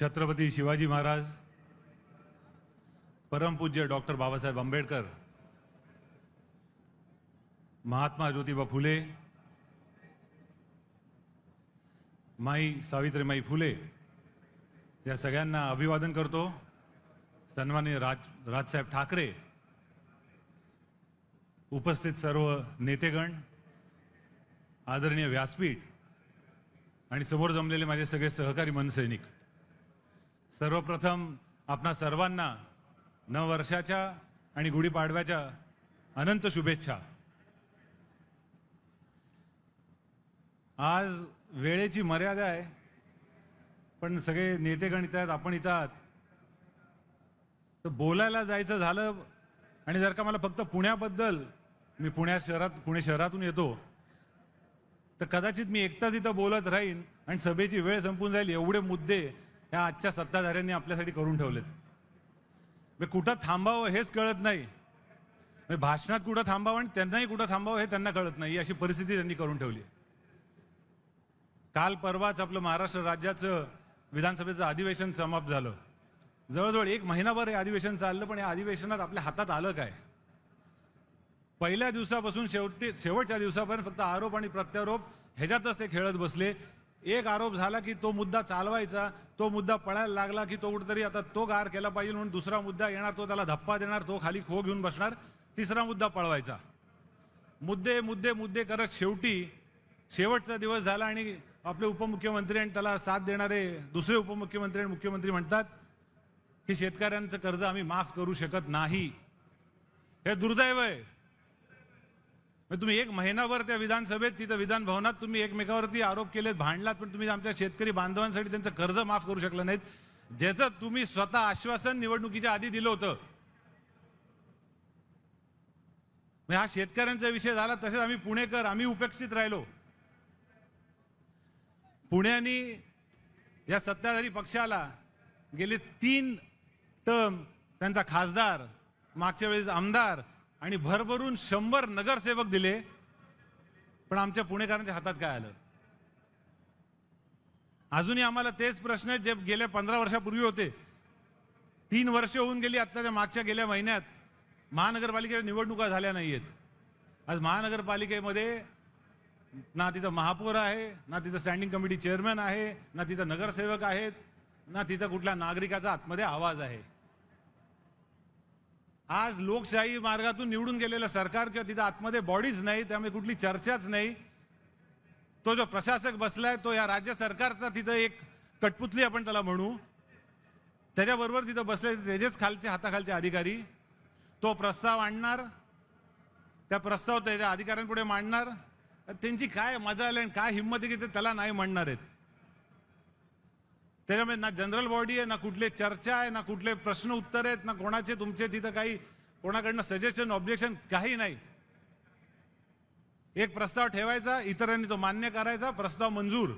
छत्रपती शिवाजी महाराज परमपूज्य डॉक्टर बाबासाहेब आंबेडकर महात्मा ज्योतिबा फुले माई सावित्रीमाई फुले या सगळ्यांना अभिवादन करतो. सन्मान्य राज राजसाहेब ठाकरे उपस्थित सर्व नेतेगण आदरणीय व्यासपीठ आणि समोर जमलेले माझे सगळे सहकारी मनसैनिक. सर्वप्रथम आपणा सर्वांना नववर्षाच्या आणि गुढीपाडव्याच्या अनंत शुभेच्छा. आज वेळेची मर्यादा आहे पण सगळे नेते गणित आहेत आपण इथं आहात. तर बोलायला जायचं झालं आणि जर का मला फक्त पुण्याबद्दल मी पुण्या शहरात पुणे शहरातून येतो तर कदाचित मी एकटाच तिथं बोलत राहीन आणि सभेची वेळ संपून जाईल एवढे मुद्दे ह्या आजच्या सत्ताधाऱ्यांनी आपल्यासाठी करून ठेवलेत. मी कुठं थांबावं हेच कळत नाही. भाषणात कुठं थांबावं आणि त्यांनाही कुठं थांबावं हे त्यांना कळत नाही. अशी परिस्थिती त्यांनी करून ठेवली काल परवाच आपलं महाराष्ट्र राज्याचं विधानसभेचं अधिवेशन समाप्त झालं. जवळजवळ एक महिनाभर हे अधिवेशन चाललं पण या अधिवेशनात आपल्या हातात आलं काय? पहिल्या दिवसापासून शेवटी शेवटच्या दिवसापर्यंत फक्त आरोप आणि प्रत्यारोप ह्याच्यातच ते खेळत बसले. एक आरोप झाला की तो मुद्दा चालवायचा तो मुद्दा पळायला लागला की तो कुठेतरी आता तो गार केला पाहिजे म्हणून दुसरा मुद्दा येणार तो त्याला धप्पा देणार तो खाली खो घेऊन बसणार तिसरा मुद्दा पळवायचा. मुद्दे मुद्दे मुद्दे करत शेवटी शेवटचा दिवस झाला आणि आपले उपमुख्यमंत्री आणि त्याला साथ देणारे दुसरे उपमुख्यमंत्री आणि मुख्यमंत्री म्हणतात की शेतकऱ्यांचं कर्ज आम्ही माफ करू शकत नाही. हे दुर्दैव आहे. मग तुम्ही एक महिनाभर त्या विधानसभेत तिथं विधान भवनात तुम्ही एकमेकावरती आरोप केलेत भांडलात पण तुम्ही आमच्या शेतकरी बांधवांसाठी त्यांचं कर्ज माफ करू शकलं नाहीत. ज्याचं तुम्ही स्वतः आश्वासन निवडणुकीच्या आधी दिलं होतं. मग हा शेतकऱ्यांचा विषय झाला तसेच आम्ही पुणेकर आम्ही उपेक्षित राहिलो. पुण्याने या सत्ताधारी पक्षाला गेले तीन टर्म त्यांचा खासदार मागच्या वेळेस आमदार आणि भरभरून शंभर नगरसेवक दिले. पण आमच्या पुणेकरांच्या हातात काय आलं? अजूनही आम्हाला तेच प्रश्न जे गेल्या पंधरा वर्षापूर्वी होते. तीन वर्ष होऊन गेली आत्ताच्या मागच्या गेल्या महिन्यात महानगरपालिकेच्या निवडणुका झाल्या नाहीयेत. आज महानगरपालिकेमध्ये ना तिथं महापौर आहे ना तिथं स्टँडिंग कमिटी चेअरमॅन आहे ना तिथं नगरसेवक आहेत ना तिथं कुठल्या नागरिकाचा आतमध्ये आवाज आहे. आज लोकशाही मार्गातून निवडून गेलेलं सरकार किंवा तिथं आतमध्ये बॉडीज नाही त्यामुळे कुठली चर्चाच नाही. तो जो प्रशासक बसलाय तो या राज्य सरकारचा तिथं एक कटपुतली आपण त्याला म्हणू. त्याच्याबरोबर तिथं बसले त्याचेच खालचे हाताखालचे अधिकारी. तो प्रस्ताव आणणार. त्या प्रस्ताव त्याच्या अधिकाऱ्यांपुढे मांडणार. त्यांची काय मजा आली आणि काय हिंमत आहे की ते त्याला नाही म्हणणार आहेत? त्याच्यामुळे ना जनरल बॉडी आहे ना कुठले चर्चा आहे ना कुठले प्रश्न उत्तर आहेत ना कोणाचे तुमचे तिथं काही कोणाकडनं सजेशन ऑब्जेक्शन काही नाही. एक प्रस्ताव ठेवायचा इतरांनी तो मान्य करायचा प्रस्ताव मंजूर.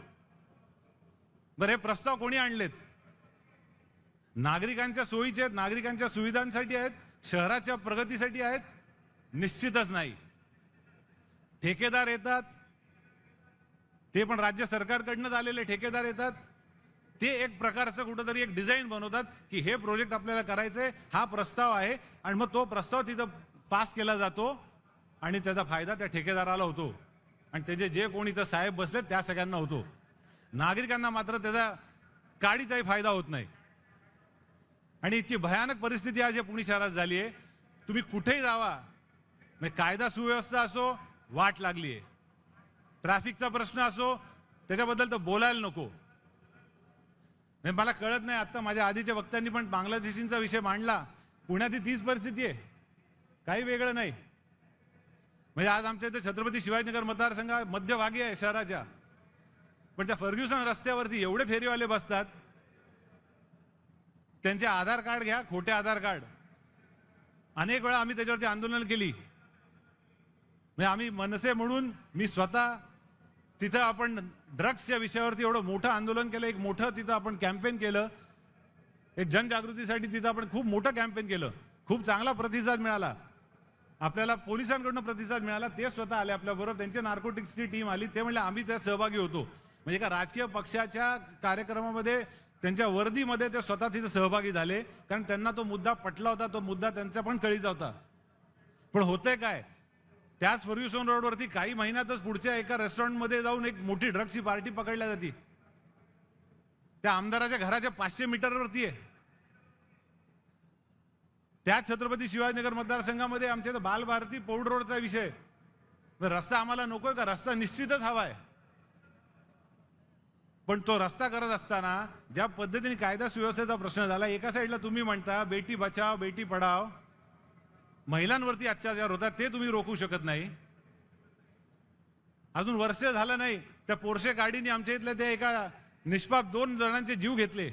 बरं हे प्रस्ताव कोणी आणलेत? नागरिकांच्या सोयीचे आहेत नागरिकांच्या सुविधांसाठी आहेत शहराच्या प्रगतीसाठी आहेत निश्चितच नाही. ठेकेदार येतात ते पण राज्य सरकारकडनंच आलेले ठेकेदार येतात ते एक प्रकारचं कुठंतरी एक डिझाईन बनवतात की हे प्रोजेक्ट आपल्याला करायचंय हा प्रस्ताव आहे आणि मग तो प्रस्ताव तिथं पास केला जातो आणि त्याचा फायदा त्या ठेकेदाराला होतो. आणि त्याचे जे कोणी इथं साहेब बसले त्या सगळ्यांना होतो. नागरिकांना मात्र त्याचा काडीचाही फायदा होत नाही. आणि इतकी भयानक परिस्थिती आज या पुणे शहरात झाली आहे. तुम्ही कुठेही जावा म्हणजे कायदा सुव्यवस्था असो वाट लागली आहे ट्रॅफिकचा प्रश्न असो त्याच्याबद्दल तर बोलायला नको. नाही मला कळत नाही आता माझ्या आधीच्या वक्त्यांनी पण बांगलादेशींचा विषय मांडला. पुण्यात तीच परिस्थिती आहे. काही वेगळं नाही. म्हणजे आज आमच्या इथे छत्रपती शिवाजीनगर मतदारसंघ मध्यभागी आहे शहराच्या. पण त्या फर्ग्युसन रस्त्यावरती एवढे फेरीवाले बसतात. त्यांचे आधार कार्ड घ्या खोटे आधार कार्ड. अनेक वेळा आम्ही त्याच्यावरती आंदोलन केली. म्हणजे आम्ही मनसे म्हणून मी स्वतः तिथं आपण ड्रग्सच्या विषयावरती एवढं मोठं आंदोलन केलं एक मोठं तिथं आपण कॅम्पेन केलं एक जनजागृतीसाठी तिथं आपण खूप मोठं कॅम्पेन केलं खूप चांगला प्रतिसाद मिळाला. आपल्याला पोलिसांकडून प्रतिसाद मिळाला ते स्वतः आले आपल्याबरोबर त्यांच्या नार्कोटिक्सची टीम आली ते म्हणले आम्ही त्यात सहभागी होतो. म्हणजे एका राजकीय पक्षाच्या कार्यक्रमामध्ये त्यांच्या वर्दीमध्ये ते स्वतः तिथे सहभागी झाले कारण त्यांना तो मुद्दा पटला होता तो मुद्दा त्यांचा पण कळीचा होता. पण होतंय काय? त्याच फर्ग्युसन रोडवरती काही महिन्यातच पुढच्या एका रेस्टॉरंटमध्ये जाऊन एक मोठी ड्रग्सची पार्टी पकडल्या जाते. त्या आमदाराच्या घराच्या पाचशे मीटरवरती आहे. त्या छत्रपती शिवाजीनगर मतदारसंघामध्ये आमच्या इथं बालभारती पौड रोडचा विषय रस्ता आम्हाला नकोय का? रस्ता निश्चितच हवाय पण तो रस्ता करत असताना ज्या पद्धतीने कायदा सुव्यवस्थेचा प्रश्न झाला एका साईडला तुम्ही म्हणता बेटी बचाव बेटी पढाव महिलांवरती अत्याचार होतात ते तुम्ही रोखू शकत नाही. अजून वर्ष झालं नाही. त्या पोरशे गाडीने आमच्या इथल्या त्या एका निष्पाप दोन जणांचे जीव घेतले.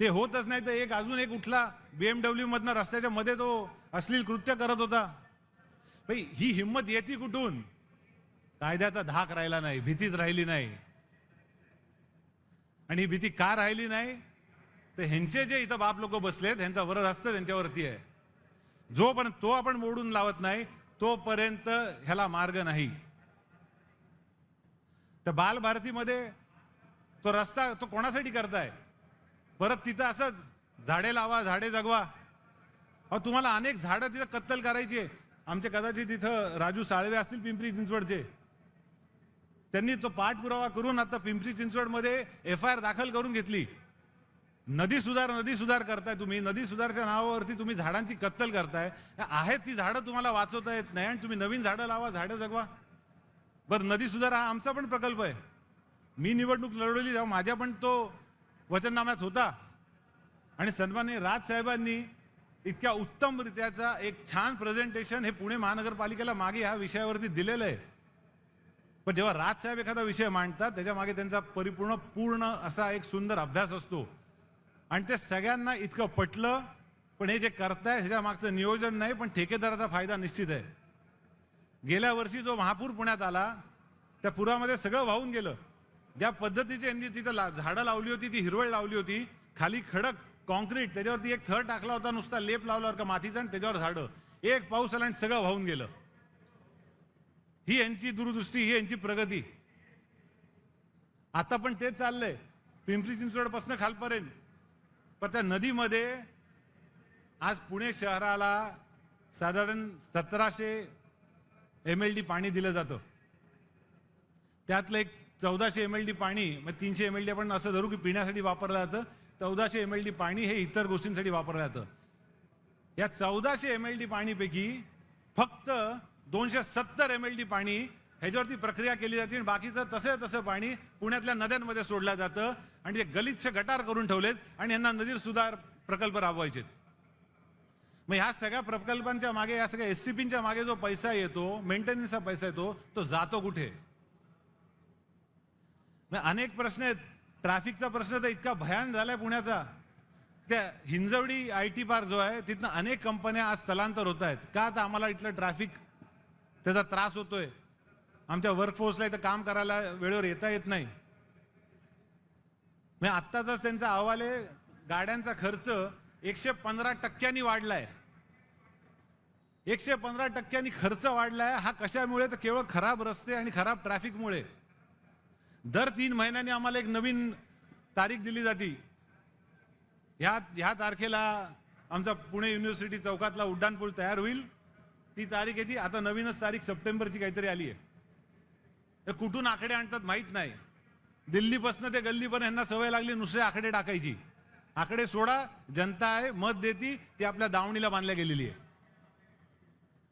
ते होतच नाही तर एक अजून एक उठला. बीएमडब्ल्यू मधनं रस्त्याच्या मध्ये तो अश्लील कृत्य करत होता. भाई ही हिंमत येते कुठून? कायद्याचा धाक राहिला नाही भीतीच राहिली नाही. आणि ही भीती का राहिली नाही? तर ह्यांचे जे इथं बाप लोक बसलेत ह्यांचा वरद असतं त्यांच्यावरती आहे. जोपर्यंत तो आपण मोडून लावत नाही तोपर्यंत ह्याला मार्ग नाही. तर बालभारतीमध्ये तो रस्ता तो कोणासाठी करताय? परत तिथं असंच झाडे लावा झाडे जगवा. अहो तुम्हाला अनेक झाडं तिथं कत्तल करायची आमचे कदाचित तिथं राजू साळवे असतील पिंपरी चिंचवडचे. त्यांनी तो पाठपुरावा करून आता पिंपरी चिंचवडमध्ये एफ आय आर दाखल करून घेतली. नदी सुधार नदी सुधार करताय तुम्ही. नदी सुधारच्या नावावरती तुम्ही झाडांची कत्तल करताय. आहेत ती झाडं तुम्हाला वाचवता येत नाही आणि तुम्ही नवीन झाडं लावा झाडं जगवा. बरं नदी सुधार हा आमचा पण प्रकल्प आहे. मी निवडणूक लढवली तेव्हा माझ्या पण तो वचननाम्यात होता. आणि सन्मान्य राजसाहेबांनी इतक्या उत्तम रित्याचा एक छान प्रेझेंटेशन हे पुणे महानगरपालिकेला मागे ह्या विषयावरती दिलेलं आहे. पण जेव्हा राजसाहेब एखादा विषय मांडतात त्याच्यामागे त्यांचा परिपूर्ण पूर्ण असा एक सुंदर अभ्यास असतो. आणि ते सगळ्यांना इतकं पटलं पण हे जे करताय ह्याच्या मागचं नियोजन नाही पण ठेकेदाराचा फायदा निश्चित आहे. गेल्या वर्षी जो महापूर पुण्यात आला त्या पुरामध्ये सगळं वाहून गेलं. ज्या पद्धतीची यांनी तिथं ला- झाडं लावली होती ती हिरवळ लावली होती खाली खडक कॉन्क्रीट त्याच्यावरती एक थर टाकला होता नुसता लेप लावल्यावर का मातीचा आणि त्याच्यावर झाडं. एक पाऊस आला आणि सगळं वाहून गेलं. ही यांची दूरदृष्टी ही यांची प्रगती. आता पण तेच चाललंय. पिंपरी चिंचवडपासून खालपर्यंत. पण त्या नदीमध्ये आज पुणे शहराला साधारण सतराशे एम एल डी पाणी दिलं जातं. त्यातलं एक चौदाशे एम एल डी पाणी मग तीनशे एम एल डी आपण असं धरू की पिण्यासाठी वापरलं जातं चौदाशे एम एल डी पाणी हे इतर गोष्टींसाठी वापरलं जातं. या चौदाशे एम एल डी पाणीपैकी फक्त दोनशे सत्तर एम एल डी पाणी ह्याच्यावरती प्रक्रिया केली जाते आणि बाकीचं तसं तसं पाणी पुण्यातल्या नद्यांमध्ये सोडलं जातं आणि ते गलिच्छ गटार करून ठेवलेत आणि यांना नदी सुधार प्रकल्प राबवायचे मग ह्या सगळ्या प्रकल्पांच्या मागे या सगळ्या एस मागे जो पैसा येतो मेंटेनन्सचा पैसा येतो तो जातो कुठे? मग अनेक प्रश्न आहेत. ट्रॅफिकचा प्रश्न तर इतका भयान झालाय पुण्याचा. त्या हिंजवडी आय टी पार्क जो आहे तिथनं अनेक कंपन्या आज स्थलांतर होत आहेत. का तर आम्हाला इथलं ट्रॅफिक त्याचा त्रास होतोय? आमच्या वर्कफोर्सला इथं काम करायला वेळेवर येता येत नाही. मग आत्ताचाच त्यांचा अहवाल आहे गाड्यांचा खर्च एकशे पंधरा टक्क्यांनी वाढलाय. एकशे पंधरा टक्क्यांनी खर्च वाढलाय हा कशामुळे? तर केवळ खराब रस्ते आणि खराब ट्रॅफिकमुळे दर तीन महिन्यांनी आम्हाला एक नवीन तारीख दिली जाती. ह्या ह्या तारखेला आमचा पुणे युनिव्हर्सिटी चौकातला उड्डाणपूल तयार होईल. ती तारीख येते. आता नवीनच तारीख सप्टेंबरची काहीतरी आली आहे. तर कुठून आकडे आणतात माहीत नाही. दिल्लीपासून ते गल्लीपर्यंत यांना सवय लागली नुसते आकडे टाकायची. आकडे सोडा जनता आहे मत देती ती आपल्या दावणीला बांधल्या गेलेली आहे.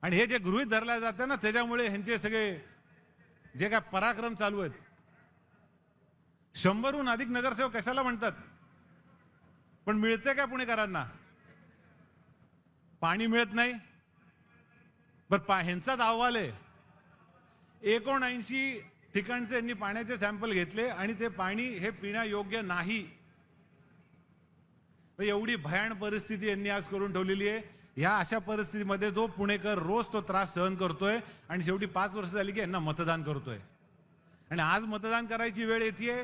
आणि हे जे गृहित धरल्या जातं ना त्याच्यामुळे ह्यांचे सगळे जे काय पराक्रम चालू आहेत. शंभरहून अधिक नगरसेवक कशाला म्हणतात? पण मिळते का पुणेकरांना? पाणी मिळत नाही. पण पा ह्यांचाच अहवाल आहे. एकोणऐंशी ठिकाणचे यांनी पाण्याचे सॅम्पल घेतले आणि ते पाणी हे पिण्यायोग्य नाही. एवढी भयान परिस्थिती यांनी आज करून ठेवलेली आहे. ह्या अशा परिस्थितीमध्ये जो पुणेकर रोज तो त्रास सहन करतोय आणि शेवटी पाच वर्ष झाली की यांना मतदान करतोय. आणि आज मतदान करायची वेळ येते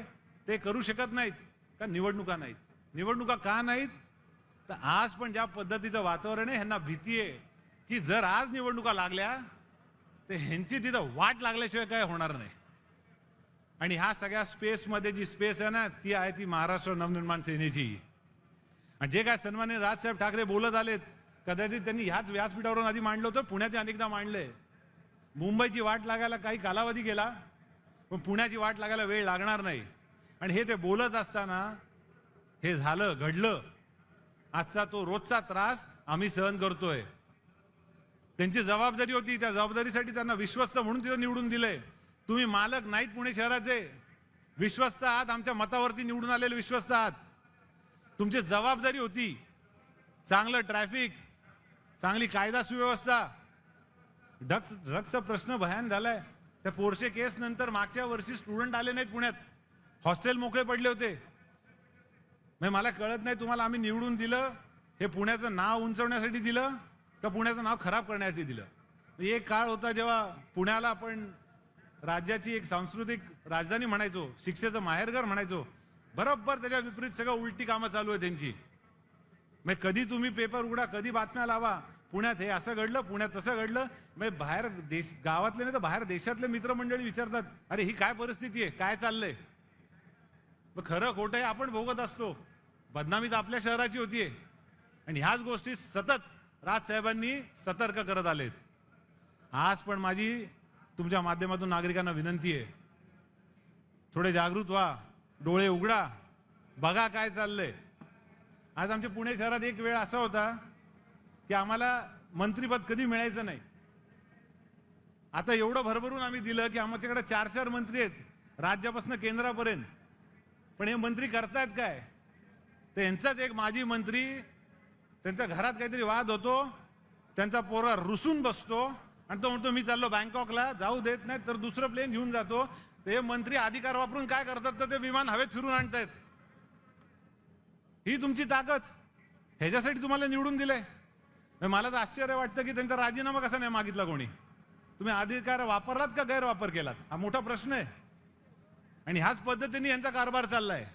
ते करू शकत नाहीत का? निवडणुका नाहीत. निवडणुका का नाहीत? तर आज पण ज्या पद्धतीचं वातावरण आहे ह्यांना भीती आहे की जर आज निवडणुका लागल्या तर ह्यांची तिथं वाट लागल्याशिवाय काय होणार नाही. आणि ह्या सगळ्या स्पेसमध्ये जी स्पेस आहे ना ती आहे ती महाराष्ट्र नवनिर्माण सेनेची. आणि जे काय सन्मान्य राजसाहेब ठाकरे बोलत आलेत कदाचित त्यांनी ह्याच व्यासपीठावरून आधी मांडलं होतं पुण्यात अनेकदा मांडलंय मुंबईची वाट लागायला काही कालावधी गेला पण पुण्याची वाट लागायला वेळ लागणार नाही. आणि हे ते बोलत असताना हे झालं घडलं. आजचा तो रोजचा त्रास आम्ही सहन करतोय. त्यांची जबाबदारी होती त्या जबाबदारीसाठी त्यांना विश्वस्त म्हणून तिथं निवडून दिले तुम्ही मालक नाहीत पुणे शहराचे. विश्वस्त आहात आमच्या मतावरती निवडून आलेले विश्वस्त आहात. तुमची जबाबदारी होती. चांगलं ट्रॅफिक चांगली कायदा सुव्यवस्था. ढक्स ड्रग्सचा प्रश्न भयान झालाय. त्या पोरशे केस नंतर मागच्या वर्षी स्टुडंट आले नाहीत पुण्यात. हॉस्टेल मोकळे पडले होते. म्हणजे मला कळत नाही तुम्हाला आम्ही निवडून दिलं हे पुण्याचं नाव उंचवण्यासाठी दिलं. का पुण्याचं नाव खराब करण्यासाठी दिलं. एक काळ होता जेव्हा पुण्याला आपण राज्याची एक सांस्कृतिक राजधानी म्हणायचो शिक्षेचं माहेरघर म्हणायचो बरोबर त्याच्या विपरीत सगळं उलटी कामं चालू आहे त्यांची. मग कधी तुम्ही पेपर उघडा कधी बातम्या लावा पुण्यात हे असं घडलं पुण्यात तसं घडलं मग बाहेर देश गावातले नाही तर बाहेर देशातले मित्रमंडळी विचारतात अरे ही काय परिस्थिती आहे? काय चाललंय? मग खरं खोटं आहे आपण भोगत असतो. बदनामी तर आपल्या शहराची होतीये. आणि ह्याच गोष्टी सतत राजसाहेबांनी सतर्क करत आलेत. आज पण माझी तुमच्या माध्यमातून नागरिकांना विनंती आहे. थोडे जागृत व्हा डोळे उघडा बघा काय चाललंय. आज आमच्या पुणे शहरात एक वेळ असा होता की आम्हाला मंत्रीपद कधी मिळायचं नाही. आता एवढं भरभरून आम्ही दिलं की आमच्याकडे चार चार मंत्री आहेत राज्यापासून केंद्रापर्यंत. पण हे मंत्री करतायत काय? तर यांचाच एक माजी मंत्री त्यांच्या घरात काहीतरी वाद होतो त्यांचा पोरा रुसून बसतो आणि तो म्हणतो मी चाललो बँकॉकला जाऊ देत नाही तर दुसरं प्लेन घेऊन जातो. ते मंत्री अधिकार वापरून काय करतात तर ते विमान हवेत फिरून आणतायत. ही तुमची ताकद. ह्याच्यासाठी तुम्हाला निवडून दिलंय. म्हणजे मला तर आश्चर्य वाटतं की त्यांचा राजीनामा कसा नाही मागितला कोणी. तुम्ही अधिकार वापरलात का गैरवापर केलात? हा मोठा प्रश्न आहे. आणि ह्याच पद्धतीने यांचा कारभार चाललाय.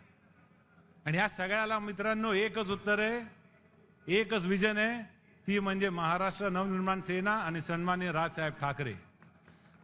आणि ह्या सगळ्याला मित्रांनो एकच उत्तर आहे. एकच विजन आहे ती म्हणजे महाराष्ट्र नवनिर्माण सेना आणि सन्मान्य राजसाहेब ठाकरे.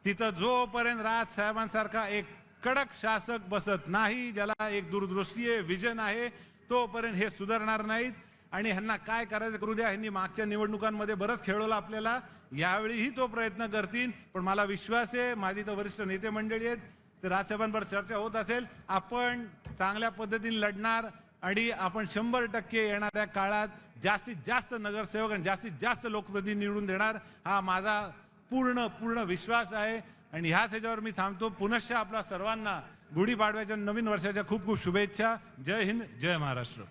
तिथं जोपर्यंत राजसाहेबांसारखा एक कडक शासक बसत नाही ज्याला एक दूरदृष्टी आहे विजन आहे तोपर्यंत हे सुधारणार नाहीत. आणि ह्यांना काय करायचं करू द्या ह्यांनी मागच्या निवडणुकांमध्ये बरंच खेळवलं आपल्याला. यावेळीही तो प्रयत्न करतील पण मला विश्वास आहे माझी तर वरिष्ठ नेते मंडळी आहेत ते राजसाहेबांवर चर्चा होत असेल. आपण चांगल्या पद्धतीने लढणार आणि आपण शंभर टक्के येणाऱ्या काळात जास्तीत जास्त नगरसेवक आणि जास्तीत जास्त लोकप्रतिनिधी निवडून देणार हा माझा पूर्ण पूर्ण विश्वास आहे. आणि ह्याच ह्याच्यावर मी थांबतो. पुनश्च आपल्या सर्वांना गुढीपाडव्याच्या नवीन वर्षाच्या खूप खूप शुभेच्छा. जय हिंद जय महाराष्ट्र.